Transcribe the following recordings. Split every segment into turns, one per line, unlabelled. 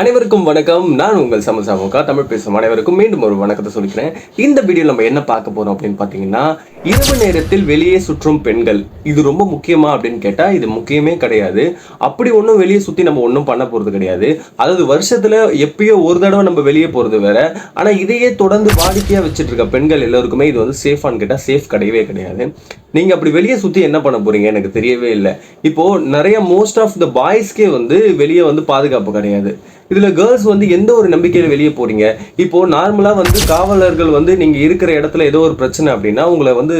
அனைவருக்கும் வணக்கம். நான் உங்கள் சமசாமுகா தமிழ் பேசும் அனைவருக்கும் மீண்டும் ஒரு வணக்கத்தை சொல்லிக்கிறேன். இந்த வீடியோவில் நம்ம என்ன பார்க்க போறோம் அப்படின்னு பார்த்தீங்கன்னா இரவு நேரத்தில் வெளியே சுற்றும் பெண்கள். இது ரொம்ப முக்கியமா அப்படின்னு கேட்டால் இது முக்கியமே கிடையாது. அப்படி ஒன்றும் வெளியே சுற்றி நம்ம ஒன்றும் பண்ண போகிறது கிடையாது. அதாவது வருஷத்தில் எப்பயோ ஒரு தடவை நம்ம வெளியே போகிறது வேற. ஆனால் இதையே தொடர்ந்து வாடிக்கையாக வச்சுட்டு இருக்க பெண்கள் எல்லாருக்குமே இது வந்து சேஃபான்னு கேட்டால் சேஃப் கிடையவே கிடையாது. நீங்கள் அப்படி வெளியே சுற்றி என்ன பண்ண போறீங்க? எனக்கு தெரியவே இல்லை. இப்போ நிறைய மோஸ்ட் ஆஃப் த பாய்ஸ்க்கே வந்து வெளியே வந்து பாதுகாப்பு கிடையாது. இதுல கேர்ள்ஸ் வந்து எந்த ஒரு நம்பிக்கையில வெளியே போறீங்க? இப்போ நார்மலா வந்து காவலர்கள் வந்து நீங்க இருக்கிற இடத்துல ஏதோ ஒரு பிரச்சனை அப்படின்னா உங்களை வந்து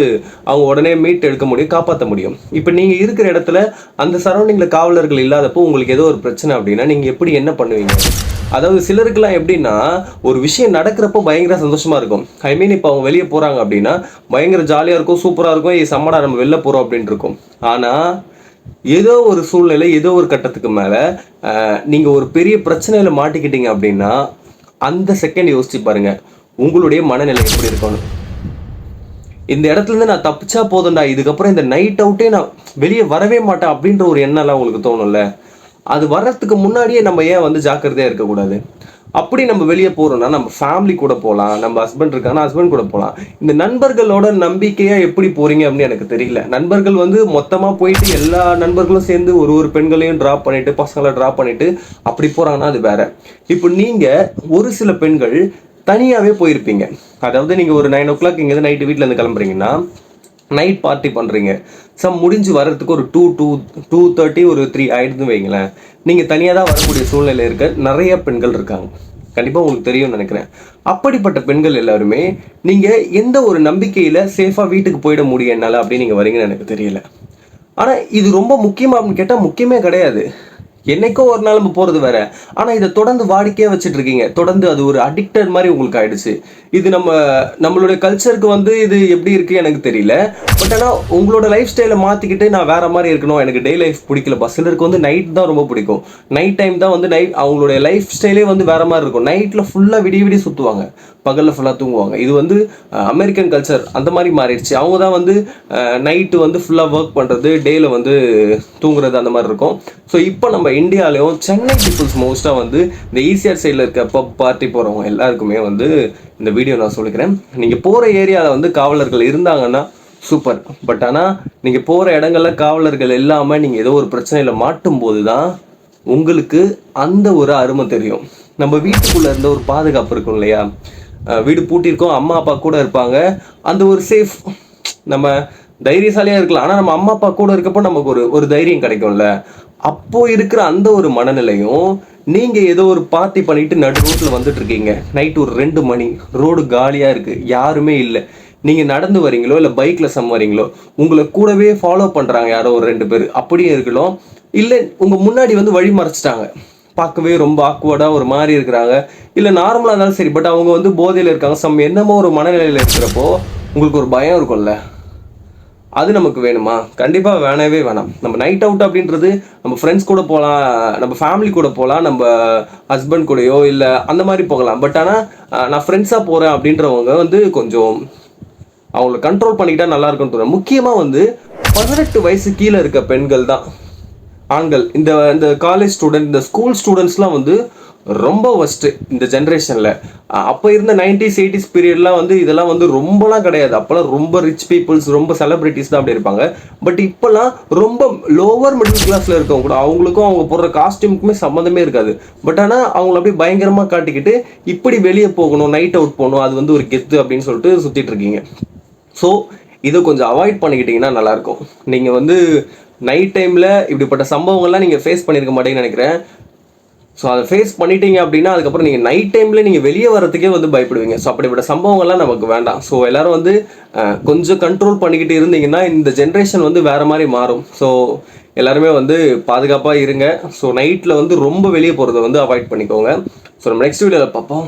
அவங்க உடனே மீட் எடுக்க முடியும் காப்பாற்ற முடியும். இப்போ நீங்க இருக்கிற இடத்துல அந்த சரௌண்டிங்ல காவலர்கள் இல்லாதப்போ உங்களுக்கு ஏதோ ஒரு பிரச்சனை அப்படின்னா நீங்க எப்படி என்ன பண்ணுவீங்க? அதாவது சிலருக்குலாம் எப்படின்னா ஒரு விஷயம் நடக்கிறப்போ பயங்கர சந்தோஷமா இருக்கும். ஐ மீன் இப்போ அவங்க வெளியே போறாங்க அப்படின்னா பயங்கர ஜாலியாக இருக்கும் சூப்பராக இருக்கும். ஏ சம்மடா நம்ம வெளில போகிறோம் அப்படின்ட்டு இருக்கும். ஆனால் ஏதோ ஒரு சூழ்நிலை ஏதோ ஒரு கட்டத்துக்கு மேல அஹ், நீங்க ஒரு பெரிய பிரச்சனையில மாட்டிக்கிட்டீங்க அப்படின்னா அந்த செகண்ட் யோசிச்சு பாருங்க உங்களுடைய மனநிலை எப்படி இருக்கணும் இந்த இடத்துல இருந்து நான் தப்பிச்சா போதும்டா இதுக்கப்புறம் இந்த நைட் அவுட்டே நான் வெளியே வரவே மாட்டேன் அப்படின்ற ஒரு எண்ணம்லாம் உங்களுக்கு தோணும்ல? அது வர்றதுக்கு முன்னாடியே நம்ம ஏன் வந்து ஜாக்கிரதையாக இருக்கக்கூடாது? அப்படி நம்ம வெளியே போகிறோம்னா நம்ம ஃபேமிலி கூட போகலாம் நம்ம ஹஸ்பண்ட் இருக்காங்கன்னா ஹஸ்பண்ட் கூட போகலாம் இந்த நண்பர்களோட நம்பிக்கையாக எப்படி போகிறீங்க அப்படின்னு எனக்கு தெரியல. நண்பர்கள் வந்து மொத்தமாக போயிட்டு எல்லா நண்பர்களும் சேர்ந்து ஒரு ஒரு பெண்களையும் ட்ராப் பண்ணிட்டு பசங்களை ட்ராப் பண்ணிட்டு அப்படி போகிறாங்கன்னா அது வேற. இப்போ நீங்கள் ஒரு சில பெண்கள் தனியாகவே போயிருப்பீங்க. அதாவது நீங்கள் ஒரு நைன் ஓ கிளாக் இங்கேருந்து நைட்டு வீட்டில் இருந்து கிளம்புறீங்கன்னா நைட் பார்ட்டி பண்ணுறீங்க சம் முடிஞ்சு வர்றதுக்கு ஒரு டூ டூ டூ தேர்ட்டி ஒரு த்ரீ ஆயிடுதுன்னு வைங்களேன். நீங்கள் தனியாக தான் வரக்கூடிய சூழ்நிலை இருக்க. நிறைய பெண்கள் இருக்காங்க. கண்டிப்பாக உங்களுக்கு தெரியும்னு நினைக்கிறேன். அப்படிப்பட்ட பெண்கள் எல்லாருமே நீங்கள் எந்த ஒரு நம்பிக்கையில் சேஃபாக வீட்டுக்கு போயிட முடியும் என்னால் அப்படின்னு நீங்கள் வரீங்கன்னு எனக்கு தெரியல. ஆனால் இது ரொம்ப முக்கியமாக அப்படின்னு கேட்டால் முக்கியமே கிடையாது. என்னைக்கோ ஒரு நாள் நம்ம போகிறது வேற. ஆனால் இதை தொடர்ந்து வாடிக்கையாக வச்சுட்டு இருக்கீங்க. தொடர்ந்து அது ஒரு அடிக்டட் மாதிரி உங்களுக்கு ஆயிடுச்சு. இது நம்ம நம்மளுடைய கல்ச்சருக்கு வந்து இது எப்படி இருக்கு எனக்கு தெரியல. பட் ஆனால் உங்களோட லைஃப் ஸ்டைலை மாற்றிக்கிட்டு நான் வேற மாதிரி இருக்கணும். எனக்கு டே லைஃப் பிடிக்கலப்பா சிலருக்கு வந்து நைட் தான் ரொம்ப பிடிக்கும். நைட் டைம் தான் வந்து நைட் அவங்களுடைய லைஃப் ஸ்டைலே வந்து வேற மாதிரி இருக்கும். நைட்டில் ஃபுல்லாக விடிய விடிய சுற்றுவாங்க பகலில் ஃபுல்லாக தூங்குவாங்க. இது வந்து அமெரிக்கன் கல்ச்சர் அந்த மாதிரி மாறிடுச்சு. அவங்க தான் வந்து நைட்டு வந்து ஃபுல்லாக ஒர்க் பண்ணுறது டேயில் வந்து தூங்குறது அந்த மாதிரி இருக்கும். ஸோ இப்போ நம்ம இந்தியாவிலையும் சென்னை பீப்புள்ஸ் மோஸ்ட்டாக வந்து இந்த ஈசிஆர் சைடில் இருக்க பப் பார்ட்டி போகிறவங்க எல்லாருக்குமே வந்து இந்த வீடியோ நான் சொல்லிக்கிறேன். நீங்கள் போகிற ஏரியாவில் வந்து காவலர்கள் இருந்தாங்கன்னா சூப்பர். பட் ஆனால் நீங்கள் போகிற இடங்களில் காவலர்கள் இல்லாமல் நீங்கள் ஏதோ ஒரு பிரச்சனையில் மாட்டும் போது தான் உங்களுக்கு அந்த ஒரு அருமை தெரியும். நம்ம வீட்டுக்குள்ளே இருந்த ஒரு பாதுகாப்பு இருக்கும் இல்லையா? வீடு பூட்டியிருக்கோம் அம்மா அப்பா கூட இருப்பாங்க. அந்த ஒரு சேஃப் நம்ம தைரியசாலியாக இருக்கலாம். ஆனால் நம்ம அம்மா அப்பா கூட இருக்கப்போ நமக்கு ஒரு ஒரு தைரியம் கிடைக்கும்ல. அப்போ இருக்கிற அந்த ஒரு மனநிலையும் நீங்க ஏதோ ஒரு பார்ட்டி பண்ணிட்டு நடு ரோட்ல வந்துட்டு இருக்கீங்க. நைட் ஒரு ரெண்டு மணி ரோடு காலியா இருக்கு யாருமே இல்லை. நீங்க நடந்து வரீங்களோ இல்ல பைக்ல சம் வரீங்களோ உங்களை கூடவே ஃபாலோ பண்றாங்க யாரோ ஒரு ரெண்டு பேர். அப்படியே இருக்கலாம். இல்லை உங்க முன்னாடி வந்து வழி மறைச்சிட்டாங்க. பார்க்கவே ரொம்ப ஆக்வர்டா ஒரு மாதிரி இருக்கிறாங்க. இல்ல நார்மலா இருந்தாலும் சரி பட் அவங்க வந்து போதையில இருக்காங்க. சம் என்னமோ ஒரு மனநிலையில இருக்கிறப்போ உங்களுக்கு ஒரு பயம் இருக்கும்ல. அது நமக்கு வேணுமா? கண்டிப்பாக வேணவே வேணாம். நம்ம நைட் அவுட் அப்படின்றது நம்ம ஃப்ரெண்ட்ஸ் கூட போகலாம் நம்ம ஃபேமிலி கூட போகலாம் நம்ம ஹஸ்பண்ட் கூடயோ இல்லை அந்த மாதிரி போகலாம். பட் ஆனால் நான் ஃப்ரெண்ட்ஸாக போகிறேன் அப்படின்றவங்க வந்து கொஞ்சம் அவங்கள கண்ட்ரோல் பண்ணிக்கிட்டால் நல்லா இருக்கும்னு தோணும். முக்கியமாக வந்து பதினெட்டு வயசு கீழே இருக்க பெண்கள் தான். ஆண்கள். இந்த இந்த காலேஜ் ஸ்டூடெண்ட் இந்த ஸ்கூல் ஸ்டூடெண்ட்ஸ்லாம் வந்து ரொம்ப ஒஸ்ட்டு இந்த ஜென்ரேஷனில் அப்போ இருந்த நைன்டிஸ் எயிட்டிஸ் பீரியட்லாம் வந்து இதெல்லாம் வந்து ரொம்பலாம் கிடையாது. அப்போல்லாம் ரொம்ப ரிச் பீப்புள்ஸ் ரொம்ப செலிப்ரிட்டிஸ் தான் அப்படி இருப்பாங்க. பட் இப்போல்லாம் ரொம்ப லோவர் மிடில் கிளாஸில் இருக்கவங்க கூட அவங்களுக்கும் அவங்க போடுற காஸ்டியூமுக்குமே சம்மந்தமே இருக்காது. பட் ஆனால் அவங்கள அப்படியே பயங்கரமாக காட்டிக்கிட்டு இப்படி வெளியே போகணும் நைட் அவுட் போகணும் அது வந்து ஒரு கெத்து அப்படின்னு சொல்லிட்டு சுற்றிட்டு இருக்கீங்க. ஸோ இதை கொஞ்சம் அவாய்ட் பண்ணிக்கிட்டீங்கன்னா நல்லாயிருக்கும். நீங்கள் வந்து நைட் டைமில் இப்படிப்பட்ட சம்பவங்கள்லாம் நீங்கள் ஃபேஸ் பண்ணியிருக்க மாட்டீங்கன்னு நினைக்கிறேன். ஸோ அதை ஃபேஸ் பண்ணிட்டீங்க அப்படின்னா அதுக்கப்புறம் நீங்கள் நைட் டைமில் நீங்கள் வெளியே வரதுக்கே வந்து பயப்படுவீங்க. ஸோ அப்படிப்பட்ட சம்பவங்கள்லாம் நமக்கு வேண்டாம். ஸோ எல்லோரும் வந்து கொஞ்சம் கண்ட்ரோல் பண்ணிக்கிட்டு இருந்தீங்கன்னா இந்த ஜென்ரேஷன் வந்து வேறு மாதிரி மாறும். ஸோ எல்லாருமே வந்து பாதுகாப்பாக இருங்க. ஸோ நைட்டில் வந்து ரொம்ப வெளியே போகிறத வந்து அவாய்ட் பண்ணிக்கோங்க. ஸோ நம்ம நெக்ஸ்ட் வீடியோவில் பார்ப்போம்.